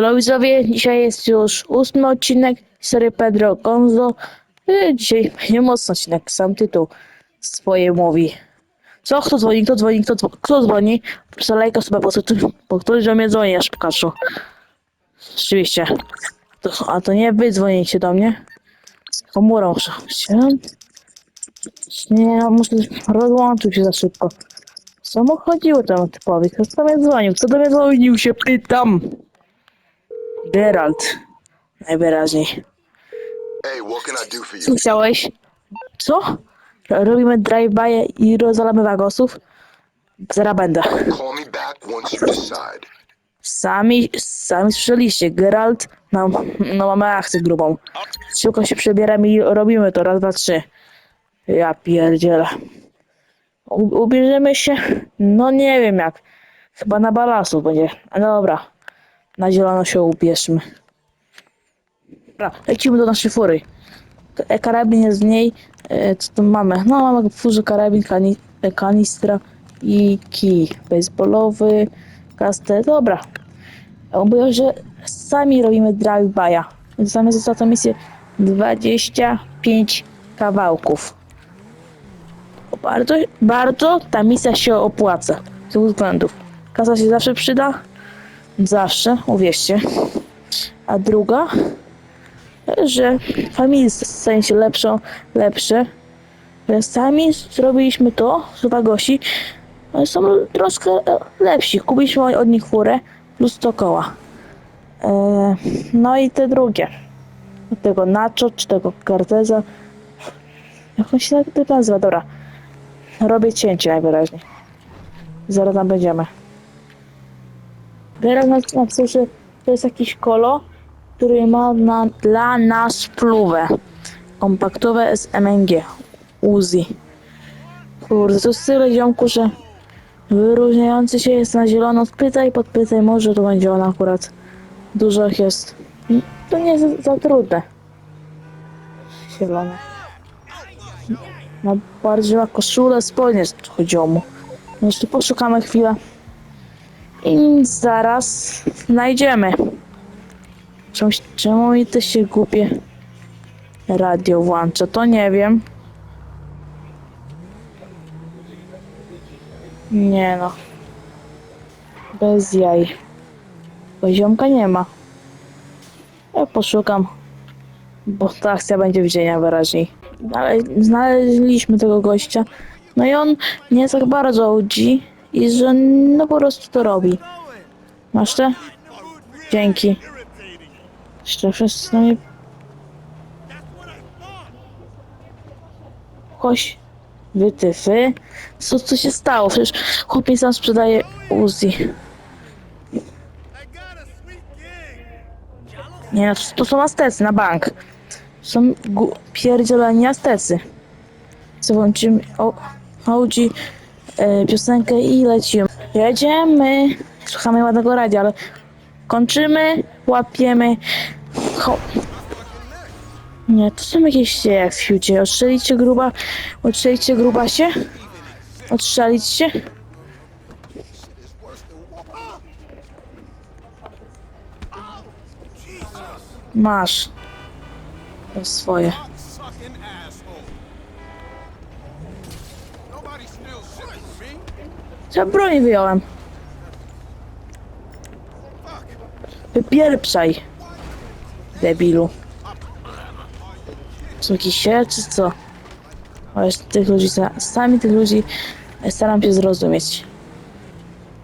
Widzowie, dzisiaj jest już ósmy odcinek serii Pedro Gonzo. I Dzisiaj będzie mocny odcinek, sam tytuł swoje mówi. Co? Kto dzwoni? Kto dzwoni? Kto, dzwo- kto dzwoni? Proszę lajka sobie, ktoś- bo ktoś do mnie dzwoni, aż Pikachu. Rzeczywiście. To, a to nie wy dzwonicie do mnie. Komórą muszę. Nie, muszę rozłączyć się za szybko. Co mu chodziło temu typowi? Kto do mnie dzwonił? Kto do mnie dzwonił się pytam? Geralt. Najwyraźniej. Hey, what can I do for Co you? chciałeś? Co? Robimy drive-by i rozalamy wagosów? Zaraz będę. Call me back once you decide. Sami, sami słyszeliście, Geralt, no, no mamy akcję grubą. Szybko się przebieramy i robimy to, raz, dwa, trzy. Ja pierdzielę. U, ubierzemy się? No nie wiem jak. Chyba na balasów będzie. A dobra. Na zielono się ubierzmy. Dobra, lecimy do naszej fury. E, Karabin jest w niej. E, co tu mamy? No mamy w furze karabin, kani, e, kanistra i kij baseballowy, kastę. Dobra. Mówią, że sami robimy drive-by'a. Zamiast za tą misję 25 kawałków. Bardzo, bardzo ta misja się opłaca. Z dwóch względów. Kasa się zawsze przyda. Zawsze, uwierzcie. A druga, że familie stają się lepszą, lepsze. Że sami zrobiliśmy to, że wagosi oni są troszkę e, lepsi. Kupiliśmy od nich furę plus 100 koła. E, no i te drugie. Tego Nacho, czy tego Carteza. Jak on się tak nazywa? Dobra. Robię cięcie najwyraźniej. Zaraz tam będziemy. Teraz nas napisał, że to jest jakiś kolo, który ma na, dla nas pluwę. Kompaktowe SMG. Uzi. Kurde, to jest tyle ziomku, że wyróżniający się jest na zielono. Pytaj, podpytaj, może to będzie on akurat. Dużo jest. To nie jest za, za trudne. Zielone. Ma bardziej ma koszulę, spodnie chodziło mu. Jeszcze poszukamy chwilę. I zaraz znajdziemy. Czemu, czemu mi to się głupie radio włącza? To nie wiem. Nie no. Bez jaj. Poziomka nie ma. Ja poszukam. Bo ta akcja będzie w dzień wyraźniej. Ale znaleźliśmy tego gościa. No i on nie tak bardzo OG. I że no po prostu to robi. Masz te? Dzięki. Jeszcze wszyscy na mnie... Koś... Wytyfy? Co, co się stało? Przecież chłopiec sam sprzedaje Uzi. Nie, to, są Aztecy na bank. Są pierdzieleni Aztecy. Co włączymy? O, Audi e, piosenkę i lecimy. Jedziemy. Słuchamy ładnego radia, ale kończymy, łapiemy. Ho. Nie, to są jakieś jak w fiucie. Odstrzelicie gruba, odstrzelicie gruba się. Odstrzelić się. Masz. To swoje. Ja broń wyjąłem. Wypieprzaj. Debilu. Są jakieś czy co? Ale tych ludzi, sa- sami tych ludzi staram się zrozumieć.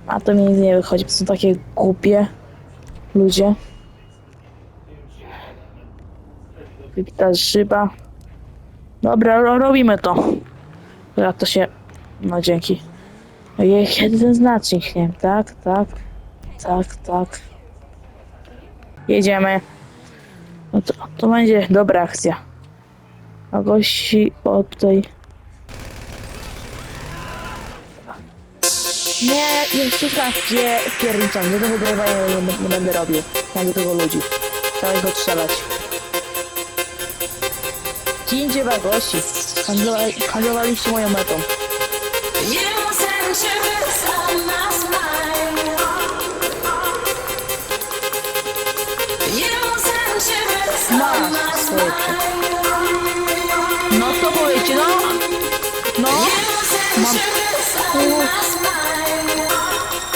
A to mi nie wychodzi, to są takie głupie ludzie. Wybita szyba. Dobra, ro robimy to. Jak to się... No dzięki. Kiedy ten znacznik, nie tak, tak, tak, tak. Jedziemy. No to, to będzie dobra akcja. A gości od tej... Nie, raz, gdzie pierniczam, nie do wygrywania nie, nie będę robił. Mam do tego ludzi. Trzeba ich odstrzelać. Ci indziej gości. Handlowali, handlowaliście moją metą.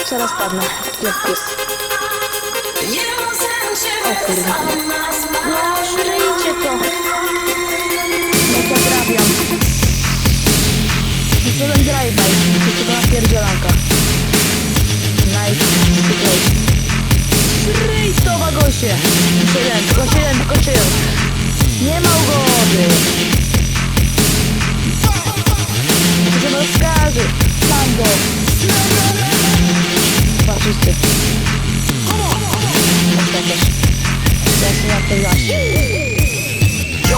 Все розпадно. Я вкус. О, курина. Ложите то. Co ten drive-by? To to napierdzielanka. Nice. To wagosie. Tylko jeden, tylko jeden, tylko jeden. Nie ma ugody. To się rozkaże. Mam go. Patrzycie. Ostatecznie. Teraz ja to zaś.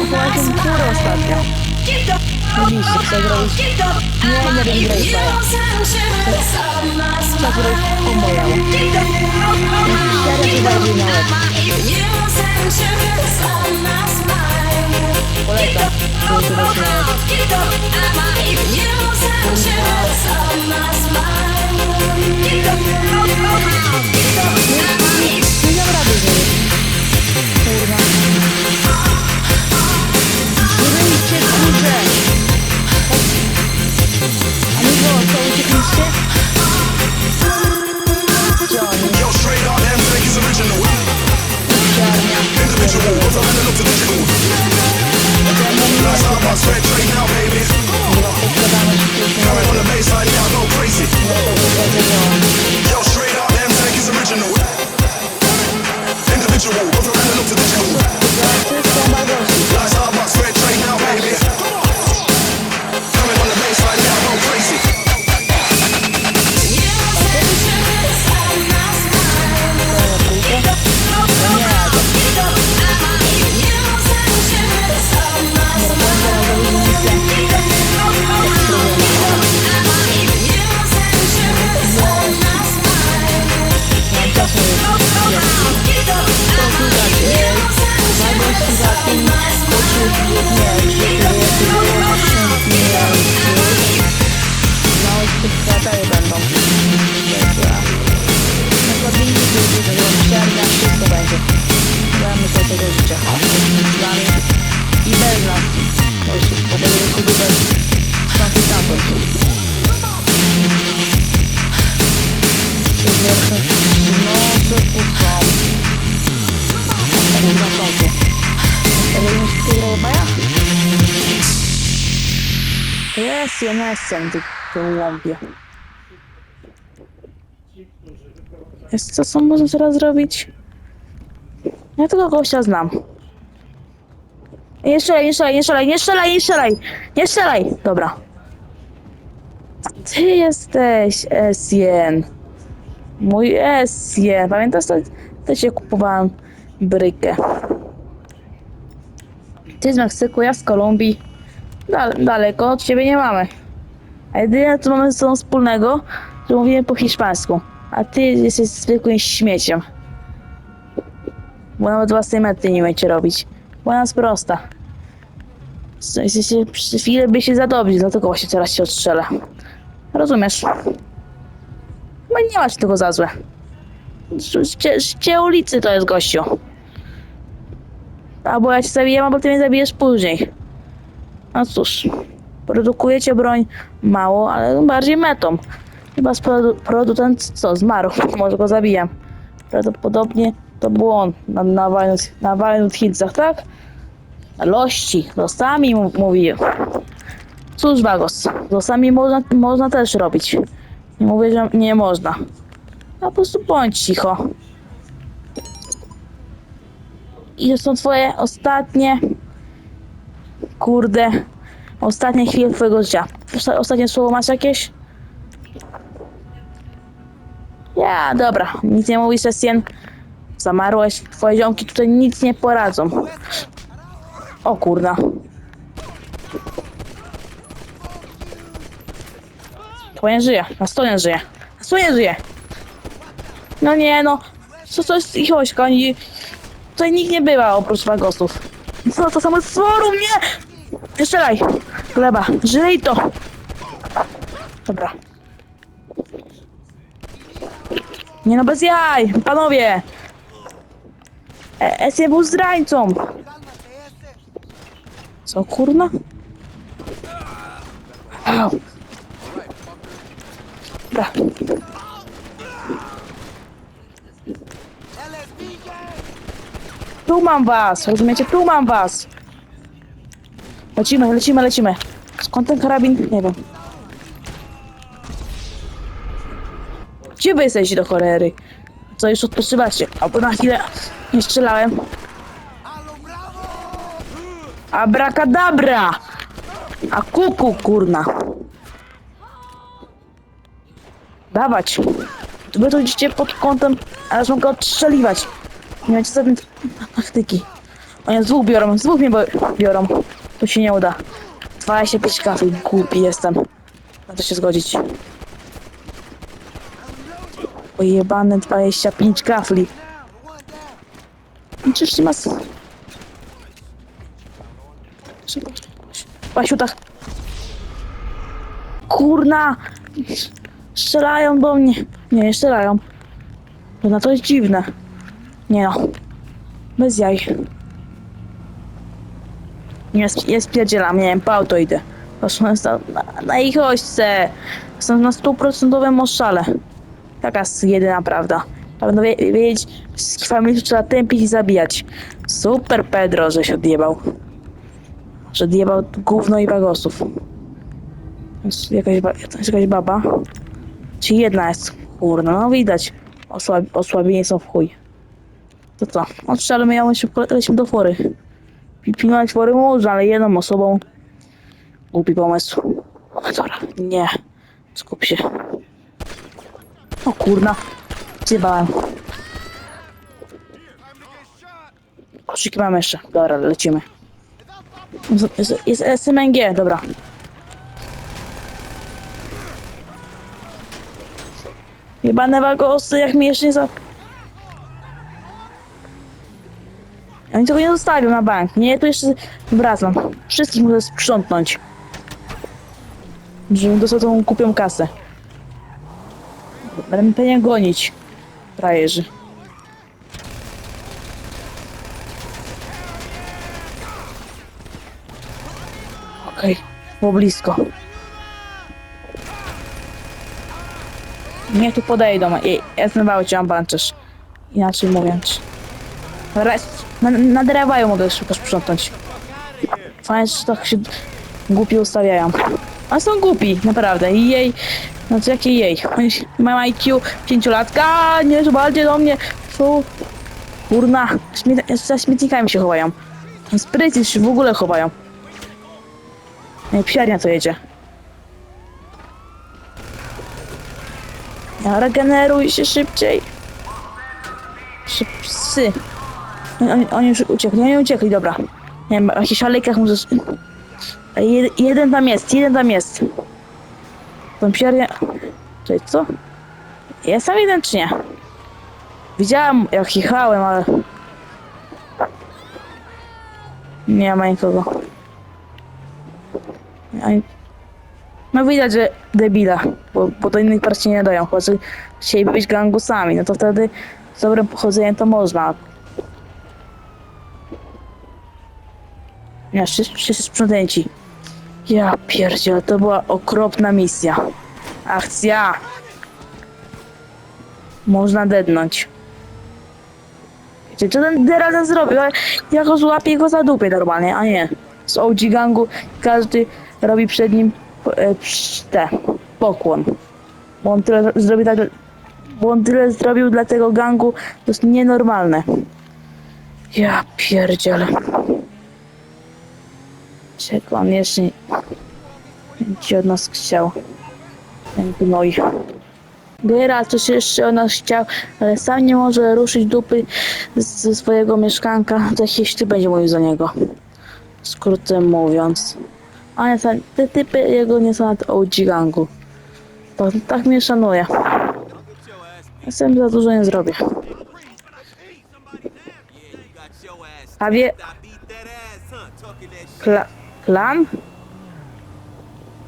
Kupowałem kurę ostatnio. Zrobić? Nie, nie będę grać Co zrobić? Pomojała. Cztery czy bardziej na łeb. Polecam. To jest chyba na łeb. Nie dam rady zrobić. Kurwa. Zaczynamy do tyłu, do tyłu Kamu sweat. Ty łąpie. Jest co, co możemy teraz zrobić? Ja tego gościa znam. Nie strzelaj, nie strzelaj, nie strzelaj, nie strzelaj, nie! Nie! Dobra. Ty jesteś Esjen. Mój Esjen. Pamiętasz, to, to się kupowałem brykę. Ty z Meksyku, ja z Kolumbii. Dal daleko od siebie nie mamy. A jedyne co mamy ze sobą wspólnego, że mówimy po hiszpańsku. A ty jesteś zwykłym śmieciem. Bo nawet własnej mety nie umiecie robić. Bo nas prosta. Jesteście przy chwilę by się zadobić, dlatego właśnie teraz się odstrzelę. Rozumiesz? Chyba nie masz tego za złe. Życie ulicy to jest gościu. Albo ja cię zabiję, albo ty mnie zabijesz później. No cóż. Produkujecie broń mało, ale bardziej metą. Chyba produ- producent co, zmarł, może go zabijam. Prawdopodobnie to był on na, na, Violent, na Violent Hillsach, tak? Lości, losami mówił. Cóż, Bagos, losami można, można też robić. Nie mówię, że nie można. A po prostu bądź cicho. I to są twoje ostatnie, kurde, ostatnie chwile twojego życia. Osta- Ostatnie słowo masz jakieś? Ja, dobra, nic nie mówisz, Sesjen. Zamarłeś, twoje ziomki tutaj nic nie poradzą. O kurna. Twoje nie żyje, na stole nie żyje. Na stole nie żyje. No nie no, co to jest ich ośka, oni... Tutaj nikt nie bywa oprócz wagosów. Co to samo stworu mnie! Nie strzelaj! Gleba, żyj to! Dobra. Nie no, bez jaj! Panowie! E, Esje był zdrajcą! Co, kurna? Au. Dobra. Tu mam was, rozumiecie? Tu mam was! Lecimy, lecimy, lecimy. Skąd ten karabin? Nie wiem. Gdzie wy jesteście do cholery? Co, już odpoczywacie? Albo na chwilę nie strzelałem. Abracadabra! A kuku, kurna. Dawać. Wy to idziecie pod kątem, ale mogę odstrzeliwać. Nie macie żadnej taktyki. Oni dwóch biorą, dwóch mnie biorą. To się nie uda. 25 kafli, głupi jestem. Na to się zgodzić. Ojebane 25 kafli. Czyż nie ma... Pasiutach. Kurna! Strzelają do mnie. Nie, nie strzelają. No to jest dziwne. Nie no. Bez jaj. Nie, nie spierdzielam, nie wiem, po auto idę. Proszę na, na, na ich ośce. Są na stuprocentowym oszale. Taka jest jedyna prawda. Pewno wie, wiedzieć, wszystkich familii trzeba tępić i zabijać. Super Pedro, że się odjebał. Że odjebał gówno i bagosów. Jest jakaś, ba- jest jakaś baba. Czy jedna jest? Kurna, no widać. Osłab osłabieni są w chuj. To co? Odstrzelmy ją i szybko lecimy do fory. Pi- Pilnować fory można, ale jedną osobą. Głupi pomysł. Dobra, nie. Skup się. O kurna. Zjebałem. Koszyki mamy jeszcze. Dobra, lecimy. Jest, jest, jest SMNG, dobra. Jebane wagosy, jak mnie jeszcze nie za... Oni tego nie zostawią na bank. Nie, to jeszcze wracam. Wszystkich muszę sprzątnąć. Żebym dostał tą kupią kasę. Będę mnie pewnie gonić. Frajerzy. Okej, było blisko. Niech tu podejdą. I jestem aucie, mam pancerz. Inaczej mówiąc. Raz, na, na drewają mogę szybko sprzątnąć. Fajnie, że tak się głupi ustawiają. Oni są głupi, naprawdę. I jej, no co jakie jej? Oni mają IQ 5 latka, nie, zobaczcie do mnie. Są, kurna, śmiet, za śmietnikami się chowają. Sprytnie się w ogóle chowają. Nie, psiarnia to jedzie. Regeneruj się szybciej. Szyb, psy. Oni, oni, już uciekli, oni uciekli, dobra. Nie wiem, w jakichś alejkach może... Jed, jeden tam jest, jeden tam jest. Tą psiarnię... Czyli co? Jest tam jeden czy nie? Widziałem jak jechałem, ale... Nie ma nikogo. No widać, że debila, bo, bo do innych par się nie dają. Chyba, że chcieliby być gangusami, no to wtedy z dobrym pochodzeniem to można. Nie, wszyscy, sprzątnięci. Ja pierdzielę, to była okropna misja. Akcja! Można dednąć. Wiecie, co ten teraz zrobił? Ja go złapię go zadupię normalnie, a nie. Z OG gangu każdy robi przed nim e, te, pokłon. Bo on tyle zrobił tak, bo on tyle zrobił dla tego gangu, to jest nienormalne. Ja pierdzielę. On jeszcze nie... Ci od nas chciał. Ten gnoj. Geralt coś jeszcze od nas chciał, ale sam nie może ruszyć dupy ze swojego mieszkanka, to jakiś ty będzie mówił za niego. Skrótem mówiąc. A nie, te typy jego nie są nad OG gangu. To tak mnie szanuje. Ja sam za dużo nie zrobię. A wie... Kla... Klan?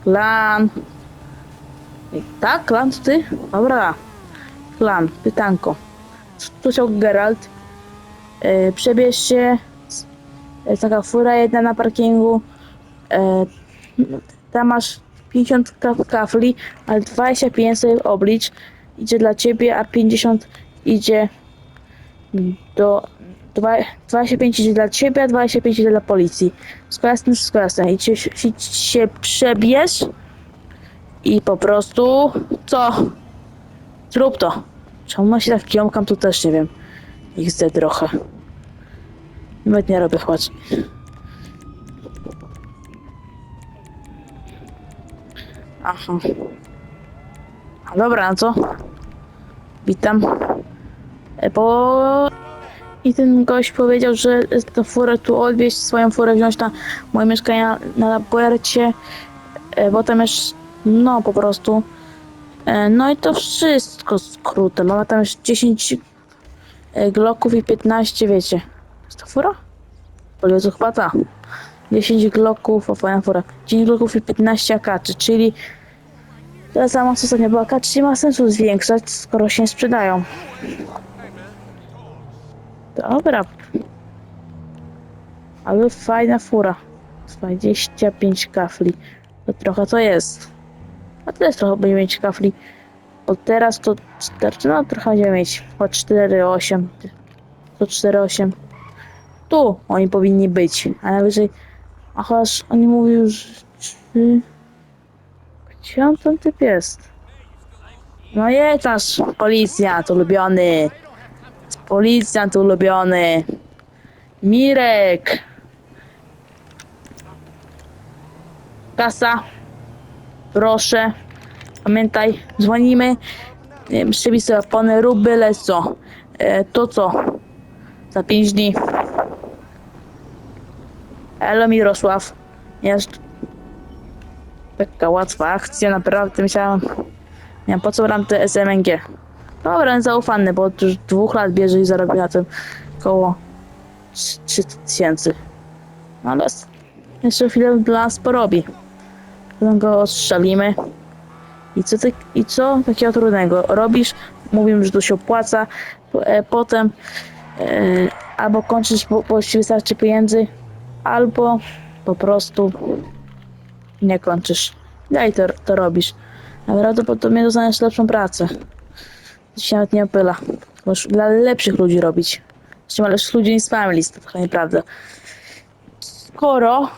Klan. I Tak, klan to ty? Dobra. Klan, pytanko. Co chciał Geralt? Yy, przebierz się. Jest taka fura jedna na parkingu. Yy, tam masz 50 kaf kafli, ale 25 sobie oblicz. Idzie dla ciebie, a 50 idzie do... dwa- 25 idzie dla ciebie, a 25 idzie dla policji. Wszystko jasne. I się, się, się przebierz i po prostu co? Zrób to. Czemu się tak jąkam, to też nie wiem. Ich zde trochę. Nawet nie robię chłodź. Aha. A dobra, no co? Witam. E, Bo... I ten gość powiedział, że tę furę tu odwieźć, swoją furę wziąć na moje mieszkanie na, na Lapuercie, e, bo tam jest, no po prostu. E, No i to wszystko skrótem. Mamy tam już 10 e, gloków i 15, wiecie. Jest to fura? O chyba ta. 10 gloków, o fajna fura. 10 gloków i 15 akaczy, czyli tyle samo co ostatnio, bo akaczy nie ma sensu zwiększać, skoro się sprzedają. Dobra. Ale fajna fura. 25 kafli. To trochę to jest. A też trochę będzie mieć kafli. Bo teraz to 4, no trochę będzie mieć. Po 4,8. To 4,8. Tu oni powinni być. A najwyżej. A chociaż oni mówią, że. Czy... Gdzie on ten typ jest? No jest nasz policjant ulubiony. Policjant ulubiony. Mirek. Kasa. Proszę. Pamiętaj, dzwonimy. Przybij sobie opony, rób byle co. E, to co? Za pięć dni. Elo Mirosław. Jest. Taka łatwa akcja, naprawdę myślałem. Nie wiem, po co brałem te SMNG. Dobra, zaufany, bo już dwóch lat bierze i zarobi na tym około 3000. No ale jeszcze chwilę dla nas porobi. Potem go ostrzelimy. I co, ty, I co takiego trudnego? Robisz, mówimy, że to się opłaca, e, potem e, albo kończysz, bo, bo ci wystarczy pieniędzy, albo po prostu nie kończysz. Daj to, to robisz. Najprawdopodobniej dostaniesz lepszą pracę. To się nawet nie opyla. Możesz dla lepszych ludzi robić. Zresztą lepszych ludzi niż family, to trochę nieprawda. Skoro,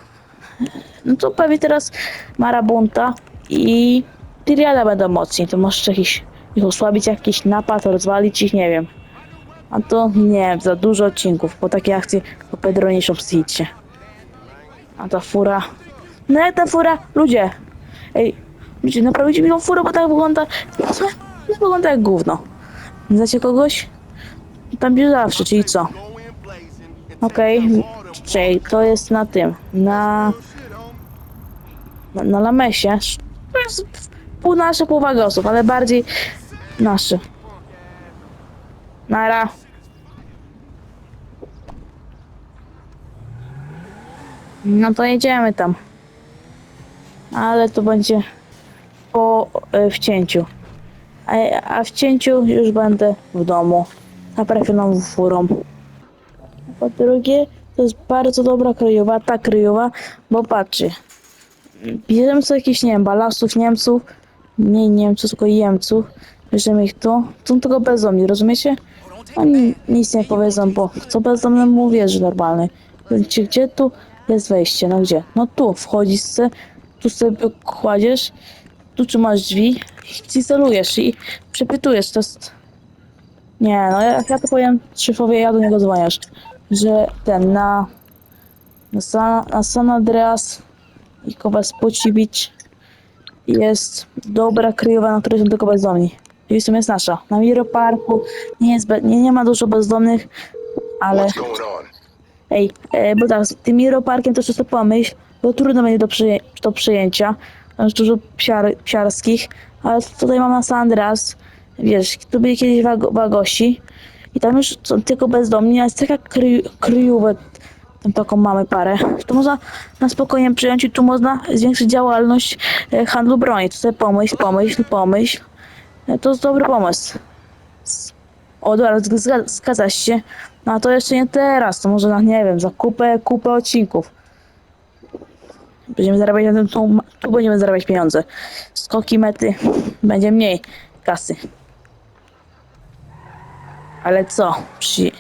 no to pewnie teraz Marabunta i Tyriada będą mocni, to możesz jakiś, ich osłabić, jakiś napad, rozwalić ich, nie wiem. A to nie, za dużo odcinków, bo takie akcje po Pedroniszą psychicznie. A ta fura, no jak ta fura, ludzie, ej, ludzie, naprawicie mi tą furę, bo tak wygląda, no wygląda jak gówno. Znacie kogoś? Tam gdzie zawsze, czyli co? Okej, czyli to jest na tym, na... Na, na Lamesie. To jest pół nasze, pół wagosów, ale bardziej nasze. Nara. No to jedziemy tam. Ale to będzie po e, wcięciu. A, a w cięciu już będę w domu. Naprawioną furą. Po drugie, to jest bardzo dobra kryjowa, ta kryjowa, bo patrzcie. bierzemy sobie jakieś, nie wiem, balasów Niemców, nie Niemców, tylko Jemców, bierzemy ich tu, są tylko bezdomni, rozumiecie? Oni nic nie powiedzą, bo co bezdomnemu uwierzy normalny. Gdzie, gdzie tu jest wejście? No gdzie? No tu, wchodzisz tu sobie kładziesz, tu trzymasz drzwi celujesz i przepytujesz, to jest... Nie, no jak ja to powiem szefowie, ja do niego dzwoniasz, że ten na... Na San, na San Andreas i Kowalspuci Beach jest dobra kryjowa, na której są tylko bezdomni. Czyli w sumie jest nasza. Na Miro Parku nie, jest be, nie, nie ma dużo bezdomnych, ale ej, e, bo tak, z tym Miro Parkiem to często pomyśl, bo trudno będzie do, przyję, do przyjęcia. Jest dużo psiar, psiarskich, ale tutaj mam na wiesz, tu byli kiedyś wago, wagosi i tam już są tylko bezdomni, a jest taka kry, kryjówek, tam taką mamy parę, to można na spokojnie przyjąć i tu można zwiększyć działalność e, handlu broni. Sobie pomyśl, pomyśl, pomyśl. E, To jest dobry pomysł. O, dobra, zg- zgadzasz się. No a to jeszcze nie teraz, to może na, nie wiem, za kupę, kupę odcinków. Będziemy zarabiać na tym, tu, tu będziemy zarabiać pieniądze. Skoki mety, będzie mniej kasy. Ale co? Przy...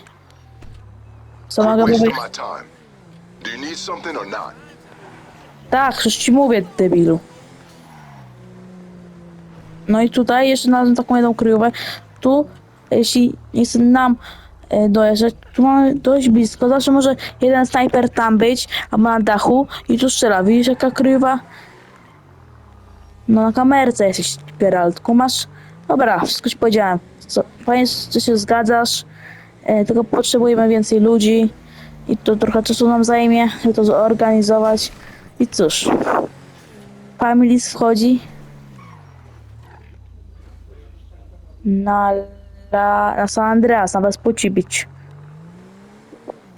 Co mogę powiedzieć? my time. Do you need something or not? Tak, już ci mówię, debilu. No i tutaj jeszcze znalazłem taką jedną kryjówkę. Tu, jeśli nie chce nam dojeżdżać, tu mamy dość blisko. Zawsze może jeden snajper tam być, albo na dachu i tu strzela. Widzisz jaka kryjówa? No na kamerce jesteś, Geralt. Kumasz? Dobra, wszystko ci powiedziałem. Co, fajnie, że się zgadzasz. E, tylko potrzebujemy więcej ludzi. I to trochę czasu nam zajmie, żeby to zorganizować. I cóż, Families wchodzi na, la, na San Andreas, na Vespucci Beach.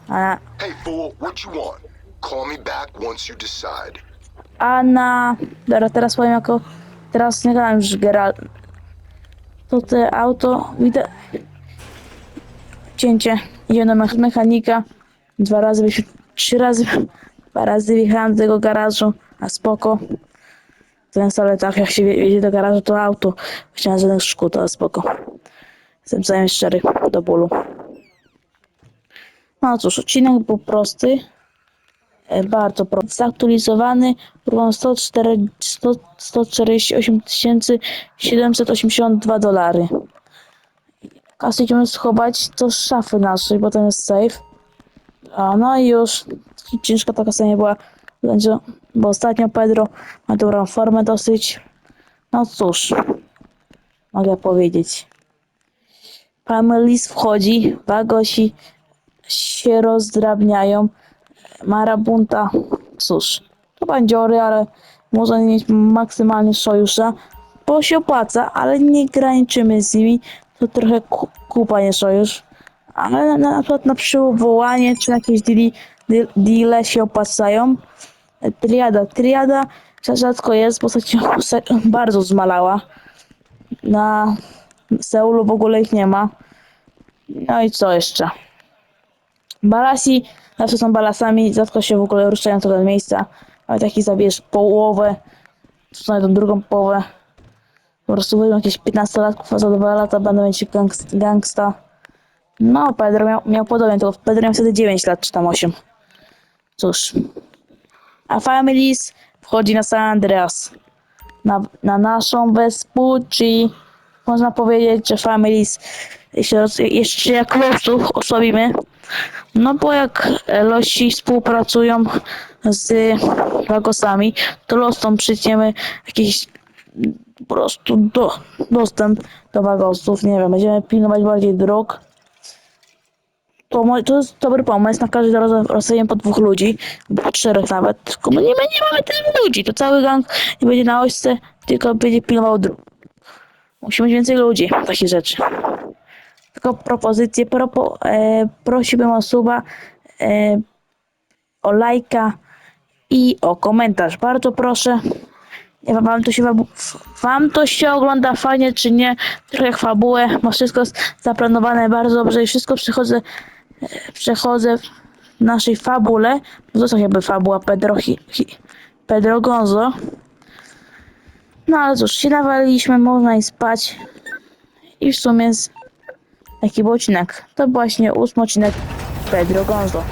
A, Hey, fool, what you want? Call me back once you decide. a na... Dobra, teraz powiem jako... Teraz nie gadam już Geralt. To te auto... Widzę... Cięcie. Me- mechanika. Dwa razy, trzy razy... Dwa razy wjechałem do tego garażu. A spoko. Jest ale tak, jak się wje- wjedzie do garażu, to auto. Chciałem żadnych szkód, ale spoko. Jestem zajęty szczery do bólu. No cóż, odcinek był prosty. E, bardzo prosty. Zaktualizowany. Mam 104 100 148 782 dolary. Kasę idziemy schować do szafy naszej, bo tam jest safe. A no i już ciężka ta kasa nie była. Będzie, bo ostatnio Pedro ma dobrą formę dosyć. No cóż, mogę powiedzieć. Families wchodzi, wagosi się rozdrabniają. Marabunta, cóż, to bandziory, ale można mieć maksymalnie sojusza, bo się opłaca, ale nie graniczymy z nimi. To trochę ku- kupa nie sojusz. Ale na, na przykład na przywołanie czy na jakieś deali, deal- deale się opłacają. Triada. Triada rzadko jest, bo bardzo zmalała. Na Seulu w ogóle ich nie ma. No i co jeszcze? Balasi zawsze są balasami, rzadko się w ogóle ruszają do tego miejsca. Ale taki zabierz połowę, czy znajdą drugą połowę. Po prostu będą jakieś 15 latków, a za 2 lata będą mieć gangst, gangsta. No, Pedro miał, miał podobnie, tylko Pedro miał wtedy 9 lat, czy tam 8. Cóż. A Families wchodzi na San Andreas. Na, na naszą Vespucci. Można powiedzieć, że Families jeszcze, jak losów osłabimy. No bo jak losi współpracują z Lagosami, to losom przyciemy jakiś po prostu do, dostęp do Wagosów. Nie wiem, będziemy pilnować bardziej dróg. To, to jest dobry pomysł, na każdy raz rozstawiamy po dwóch ludzi, po czterech nawet. Tylko my nie, nie mamy tylu ludzi, to cały gang nie będzie na ośce, tylko będzie pilnował dróg. Musimy mieć więcej ludzi, takie rzeczy tylko propozycję. Propo, e, prosiłbym o suba, e, o lajka i o komentarz. Bardzo proszę. Nie wiem, wam to się, wam, to się ogląda fajnie, czy nie? Trochę jak fabułę. Ma wszystko zaplanowane bardzo dobrze i wszystko przechodzę, przechodzę w naszej fabule. No to jest jakby fabuła Pedro Pedro Gonzo. No ale cóż, się nawaliliśmy, można i spać. I w sumie taki był odcinek. To właśnie ósmy odcinek Pedro Gonzo.